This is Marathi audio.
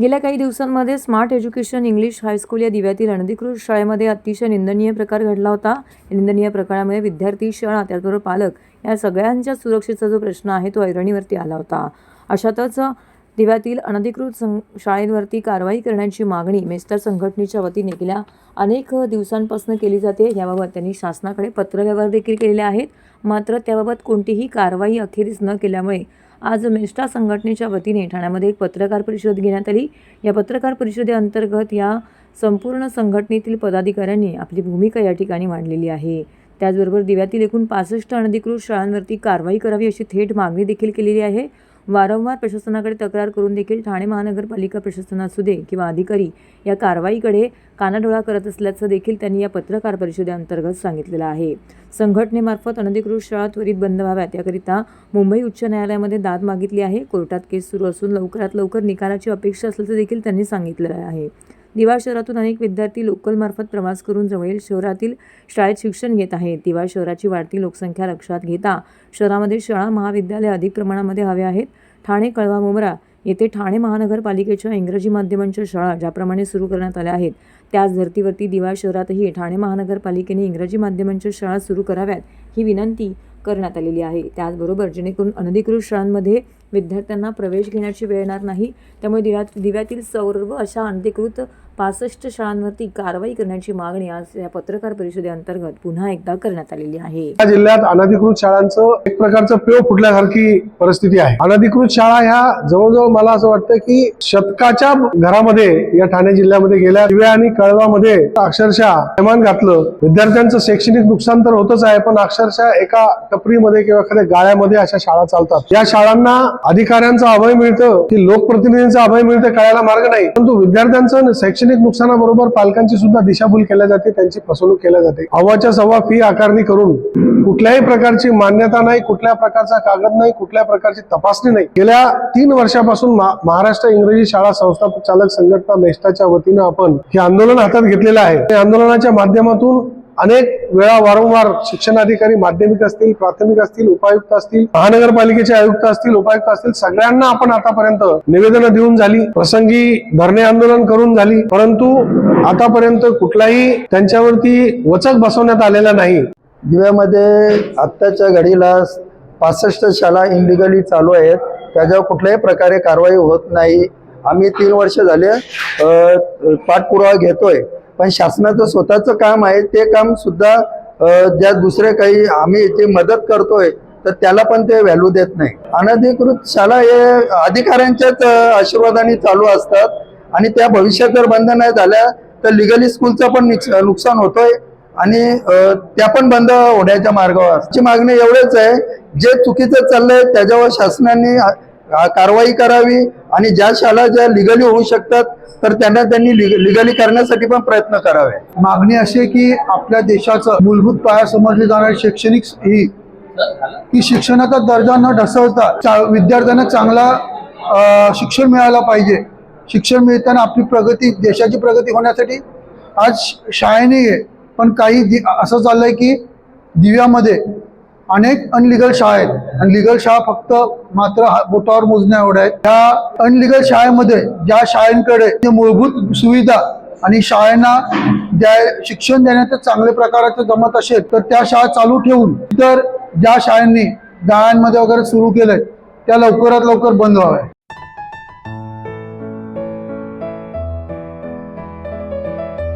गेल्या काही दिवसांमध्ये स्मार्ट एज्युकेशन इंग्लिश हायस्कूल या दिव्यातील अनधिकृत शाळेमध्ये अतिशय निंदनीय प्रकार घडला होता. निंदनीय प्रकारामुळे विद्यार्थी शाळा त्याचबरोबर पालक या सगळ्यांच्या सुरक्षेचा जो प्रश्न आहे तो ऐरणीवरती आला होता. अशातच दिव्यातील अनधिकृत सं शाळेंवरती कारवाई करण्याची मागणी मेस्टर संघटनेच्या वतीने गेल्या अनेक दिवसांपासून केली जाते. याबाबत त्यांनी शासनाकडे पत्रव्यवहार देखील केलेले आहेत. मात्र त्याबाबत कोणतीही कारवाई अखेरीस न केल्यामुळे आज मेष्टा संघटनेच्या वतीने ठाण्यामध्ये एक पत्रकार परिषद घेण्यात आली. या पत्रकार परिषदेअंतर्गत या संपूर्ण संघटनेतील पदाधिकाऱ्यांनी आपली भूमिका या ठिकाणी मांडलेली आहे. त्याचबरोबर दिव्यातील एकूण पासष्ट अनधिकृत शाळांवरती कारवाई करावी अशी थेट मागणी देखील केलेली आहे. वारंवार प्रशासनाकडे तक्रार करून देखील ठाणे महानगरपालिका प्रशासन असू दे किंवा अधिकारी या कारवाईकडे कानाडोळा करत असल्याचं देखील त्यांनी या पत्रकार परिषदेअंतर्गत सांगितलेलं आहे. संघटनेमार्फत अनधिकृत शाळा त्वरित बंद व्हाव्यात याकरिता मुंबई उच्च न्यायालयामध्ये दाद मागितली आहे. कोर्टात केस सुरू असून लवकरात लवकर निकालाची अपेक्षा असल्याचं देखील त्यांनी सांगितलेलं आहे. दिवा शहरातून अनेक विद्यार्थी लोकलमार्फत प्रवास करून जवळील शहरातील शाळेत शिक्षण घेत आहेत. दिवा शहराची वाढती लोकसंख्या लक्षात घेता शहरामध्ये शाळा महाविद्यालय अधिक प्रमाणामध्ये हवे आहेत. ठाणे कळवा मुंब्रा येथे ठाणे महानगरपालिकेच्या इंग्रजी माध्यमांच्या शाळा ज्याप्रमाणे सुरू करण्यात आल्या आहेत त्याच धर्तीवरती दिवा शहरातही ठाणे महानगरपालिकेने इंग्रजी माध्यमांच्या शाळा सुरू कराव्यात ही विनंती करण्यात आलेली आहे. त्याचबरोबर जेणेकरून अनधिकृत शाळांमध्ये विद्यार्थ्यांना प्रवेश घेण्याची वेळ येणार नाही. त्यामुळे दिव्यात दिव्यातील सर्व अशा अनधिकृत पासष्ट शाळांवरती कारवाई करण्याची मागणी आज या पत्रकार परिषदेअंतर्गत पुन्हा एकदा करण्यात आलेली आहे. या जिल्ह्यात अनधिकृत शाळांचं एक प्रकारचं पेव फुटल्यासारखी परिस्थिती आहे. अनधिकृत शाळा ह्या जवळजवळ मला असं वाटतं की शतकाच्या घरामध्ये या ठाणे जिल्ह्यामध्ये गेल्या दिव्या आणि कळवामध्ये अक्षरशः प्रमाण घातलं. विद्यार्थ्यांचं शैक्षणिक नुकसान तर होतच आहे पण अक्षरशः एका टपरीमध्ये किंवा एखाद्या गाळ्यामध्ये अशा शाळा चालतात. या शाळांना अधिकाऱ्यांचा अभय मिळतं की लोकप्रतिनिधींचा अभय मिळतं कळायला मार्ग नाही. परंतु विद्यार्थ्यांचं शैक्षणिक नुकसानाबरोबर पालकांची सुद्धा दिशाभूल केल्या जाते त्यांची फसवणूक केल्या जाते. अव्वाच्या सव्वा फी आकारणी करून कुठल्याही प्रकारची मान्यता नाही कुठल्या प्रकारचा कागद नाही कुठल्या प्रकारची तपासणी नाही. गेल्या तीन वर्षापासून महाराष्ट्र इंग्रजी शाळा संस्थाचालक संघटना मेस्टाच्या वतीनं आपण हे आंदोलन हातात घेतलेलं आहे. आंदोलनाच्या माध्यमातून अनेक वेळा वारंवार शिक्षणाधिकारी माध्यमिक असतील प्राथमिक असतील उपायुक्त असतील महानगरपालिकेचे आयुक्त असतील उपायुक्त असतील सगळ्यांना आपण आतापर्यंत निवेदनं देऊन झाली प्रसंगी धरणे आंदोलन करून झाली परंतु आतापर्यंत कुठलाही त्यांच्यावरती वचक बसवण्यात आलेला नाही. दिव्यामध्ये आत्ताच्या घडीला पासष्ट शाळा इनलिगली चालू आहेत. त्याच्यावर कुठल्याही प्रकारे कारवाई होत नाही. आम्ही तीन वर्ष झाले पाठपुरावा घेतोय. पण शासनाचं स्वतःचं काम आहे ते काम सुद्धा ज्या दुसरे काही आम्ही जे मदत करतोय तर त्याला पण ते व्हॅल्यू देत नाही. अनधिकृत शाळा हे अधिकाऱ्यांच्याच आशीर्वादाने चालू असतात आणि त्या भविष्यात जर बंद नाही झाल्या तर लिगली स्कूलचं पण नुकसान होतोय आणि त्या पण बंद होण्याच्या मार्गावर. आमची मागणी एवढेच आहे जे चुकीचं चाललंय त्याच्यावर शासनाने कारवाई करावी आणि ज्या शाळा ज्या लिगली होऊ शकतात तर त्यांना त्यांनी लिगली करण्यासाठी पण प्रयत्न करावे. मागणी अशी आहे की आपल्या देशाचं मूलभूत पाया समजली जाणारी शैक्षणिक ही की शिक्षणाचा दर्जा न ढसळता चा- विद्यार्थ्यांना चांगला शिक्षण मिळायला पाहिजे. शिक्षण मिळताना आपली प्रगती देशाची प्रगती होण्यासाठी आज शाळेने आहे पण काही दि- असं चाललंय की दिव्यामध्ये अनेक अनलिगल शाळा आहेत. आणि लिगल शाळा फक्त मात्र हा- बोटावर मोजण्या एवढ्या आहेत. त्या अनलिगल शाळेमध्ये ज्या शाळांकडे मूलभूत सुविधा आणि शाळांना द्या शिक्षण देण्याचं चांगल्या प्रकाराचं जमत असेल तर त्या शाळा चालू ठेवून तर ज्या शाळांनी गाळ्यांमध्ये वगैरे सुरू केलंय त्या लवकरात लवकर बंद व्हाव्या